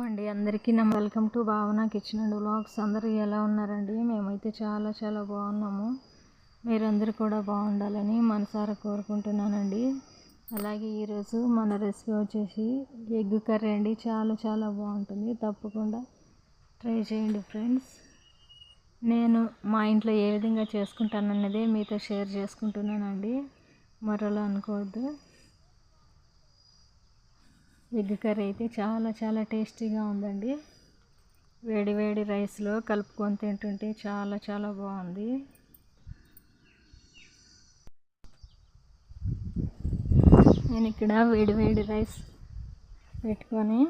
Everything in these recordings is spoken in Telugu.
అండి అందరికీ నా welcome to Bhavana kitchen and vlogs. అందరూ ఎలా ఉన్నారండి? మేమైతే చాలా చాలా బాగున్నాము. మీరందరూ కూడా బాగుండాలని మనసారా కోరుకుంటున్నానండి. అలాగే ఈరోజు మన రెసిపీ వచ్చేసి ఎగ్ కర్రీ అండి. చాలా చాలా బాగుంటుంది. తప్పకుండా ట్రై చేయండి ఫ్రెండ్స్. నేను మా ఇంట్లో ఏ విధంగా చేసుకుంటానన్నదే మీతో షేర్ చేసుకుంటున్నానండి. మరోలా అనుకోవద్దు. ఎగ్ కర్రీ అయితే చాలా చాలా టేస్టీగా ఉందండి. వేడి వేడి రైస్లో కలుపుకొని తింటుంటే చాలా చాలా బాగుంది. నేను ఇక్కడ వేడి వేడి రైస్ పెట్టుకొని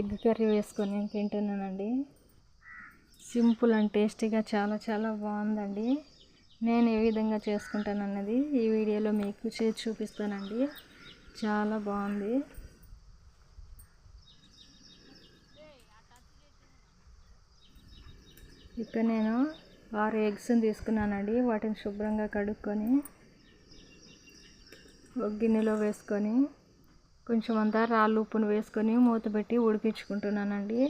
ఎగ్ కర్రీ వేసుకొని తింటున్నానండి. సింపుల్ అండ్ టేస్టీగా చాలా చాలా బాగుందండి. నేను ఏ విధంగా చేసుకుంటానన్నది ఈ వీడియోలో మీకు చేసి చూపిస్తానండి. చాలా బాగుంది. ఇక్కడ నేను ఆరు ఎగ్స్ని తీసుకున్నానండి. వాటిని శుభ్రంగా కడుక్కొని ఒక గిన్నెలో వేసుకొని కొంచెం అంతా రాళ్ళు ఉప్పును వేసుకొని మూత పెట్టి ఉడికించుకుంటున్నానండి.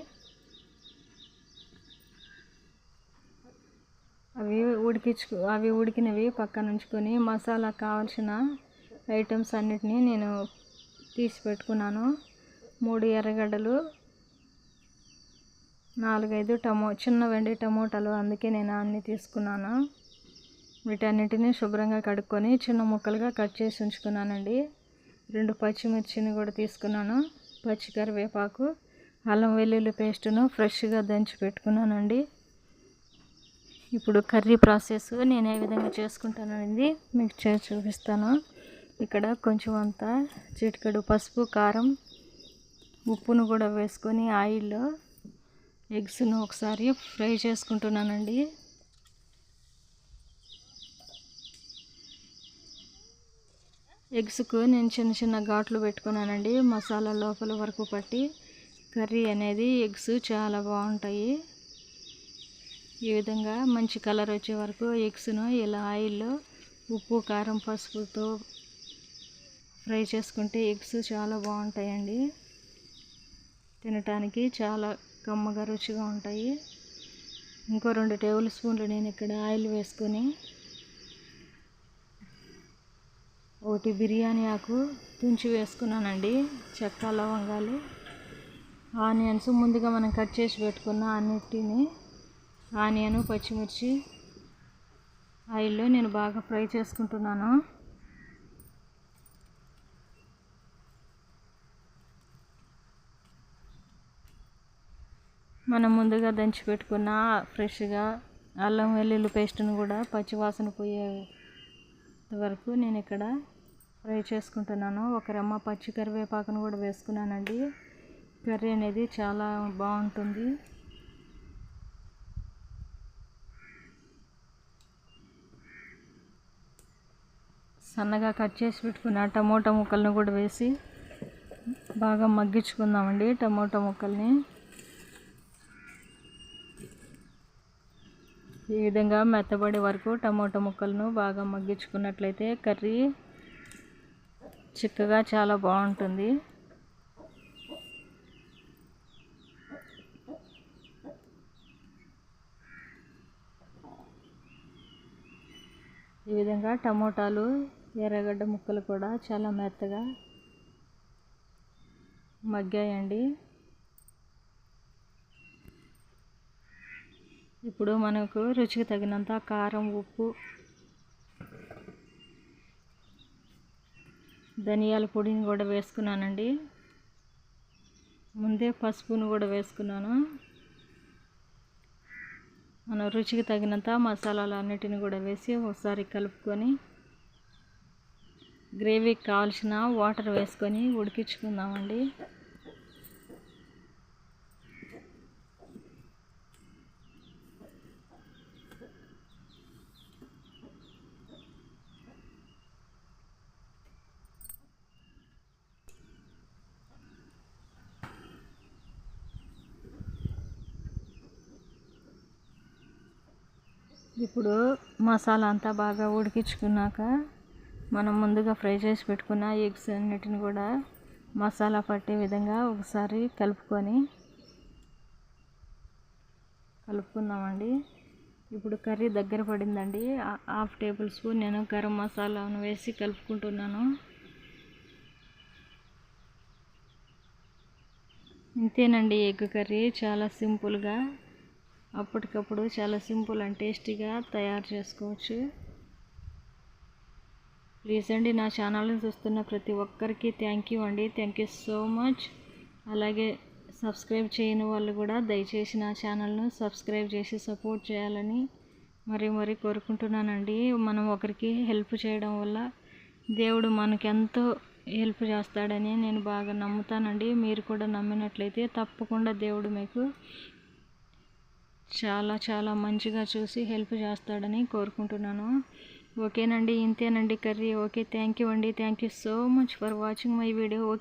అవి ఉడికించుకు అవి ఉడికినవి పక్కన ఉంచుకొని మసాలా కావాల్సిన ఐటమ్స్ అన్నిటినీ నేను తీసి పెట్టుకున్నాను. మూడు ఎర్రగడ్డలు నాలుగైదు టమో చిన్న వెండి టమోటాలు అందుకే నేను అన్ని తీసుకున్నాను. వీటన్నిటిని శుభ్రంగా కడుక్కొని చిన్న ముక్కలుగా కట్ చేసి ఉంచుకున్నానండి. రెండు పచ్చిమిర్చిని కూడా తీసుకున్నాను. పచ్చి కరివేపాకు అల్లం వెల్లుల్లి పేస్టును ఫ్రెష్గా దంచి పెట్టుకున్నానండి. ఇప్పుడు కర్రీ ప్రాసెస్ నేను ఏ విధంగా చేసుకుంటాననేది మీకు చే చూపిస్తాను. ఇక్కడ కొంచెం అంతా చిటికడు పసుపు కారం ఉప్పును కూడా వేసుకొని ఆయిల్లో ఎగ్స్ను ఒకసారి ఫ్రై చేసుకుంటున్నానండి. ఎగ్స్కు నేను చిన్న చిన్న ఘాట్లు పెట్టుకున్నానండి. మసాలా లోపల వరకు పట్టి కర్రీ అనేది ఎగ్స్ చాలా బాగుంటాయి. ఈ విధంగా మంచి కలర్ వచ్చే వరకు ఎగ్స్ను ఇలా ఆయిల్లో ఉప్పు కారం పసుపుతో ఫ్రై చేసుకుంటే ఎగ్స్ చాలా బాగుంటాయండి. తినటానికి చాలా కమ్మగా రుచిగా ఉంటాయి. ఇంకో రెండు టేబుల్ స్పూన్లు నేను ఇక్కడ ఆయిల్ వేసుకొని ఒకటి బిర్యానీ ఆకు తుంచి వేసుకున్నానండి. చెక్క లవంగాలు ఆనియన్స్ ముందుగా మనం కట్ చేసి పెట్టుకున్న అన్నిటిని ఆనియన్ పచ్చిమిర్చి ఆయిల్లో నేను బాగా ఫ్రై చేసుకుంటున్నాను. మనం ముందుగా దంచి పెట్టుకున్న ఫ్రెష్గా అల్లం వెల్లుల్లి పేస్ట్ను కూడా పచ్చివాసన పోయే వరకు నేను ఇక్కడ ఫ్రై చేసుకుంటున్నాను. ఒక రెమ్మ పచ్చి కరివేపాకును కూడా వేసుకున్నానండి. కర్రీ అనేది చాలా బాగుంటుంది. సన్నగా కట్ చేసి పెట్టుకున్న టమోటా ముక్కలను కూడా వేసి బాగా మగ్గించుకుందామండి టమోటా ముక్కల్ని. ఈ విధంగా మెత్తబడే వరకు టమోటా ముక్కలను బాగా మగ్గించుకున్నట్లయితే కర్రీ చిక్కగా చాలా బాగుంటుంది. ఈ విధంగా టమోటాలు ఎర్రగడ్డ ముక్కలు కూడా చాలా మెత్తగా మగ్గాయండి. ఇప్పుడు మనకు రుచికి తగినంత కారం ఉప్పు ధనియాల పొడిని కూడా వేసుకున్నానండి. ముందే పసుపును కూడా వేసుకున్నాను. మన రుచికి తగినంత మసాలాలు అన్నిటిని కూడా వేసి ఒకసారి కలుపుకొని గ్రేవీకి కావాల్సిన వాటర్ వేసుకొని ఉడికించుకుందామండి. ఇప్పుడు మసాలా అంతా బాగా ఉడికించుకున్నాక మనం ముందుగా ఫ్రై చేసి పెట్టుకున్న ఎగ్స్ అన్నిటిని కూడా మసాలా పట్టే విధంగా ఒకసారి కలుపుకొని కలుపుకుందామండి. ఇప్పుడు కర్రీ దగ్గర పడిందండి. హాఫ్ టేబుల్ స్పూన్ నేను గరం మసాలాను వేసి కలుపుకుంటున్నాను. ఇంతేనండి ఎగ్ కర్రీ. చాలా సింపుల్గా అప్పటికప్పుడు చాలా సింపుల్ అండ్ టేస్టీగా తయారు చేసుకోవచ్చు. ప్లీజ్ అండి నా ఛానల్ని చూస్తున్న ప్రతి ఒక్కరికి థ్యాంక్ యూ అండి. Thank you so much. అలాగే సబ్స్క్రైబ్ చేయని వాళ్ళు కూడా దయచేసి నా ఛానల్ను సబ్స్క్రైబ్ చేసి సపోర్ట్ చేయాలని మరి మరి కోరుకుంటున్నానండి. మనం ఒకరికి హెల్ప్ చేయడం వల్ల దేవుడు మనకి ఎంతో హెల్ప్ చేస్తాడని నేను బాగా నమ్ముతానండి. మీరు కూడా నమ్మినట్లయితే తప్పకుండా దేవుడు మీకు చాలా చాలా మంచిగా చూసి హెల్ప్ చేస్తాడని కోరుకుంటున్నాను. ఓకేనండి ఇంతేనండి కర్రీ. ఓకే థ్యాంక్ యూ అండి. Thank you so much for watching my video okay.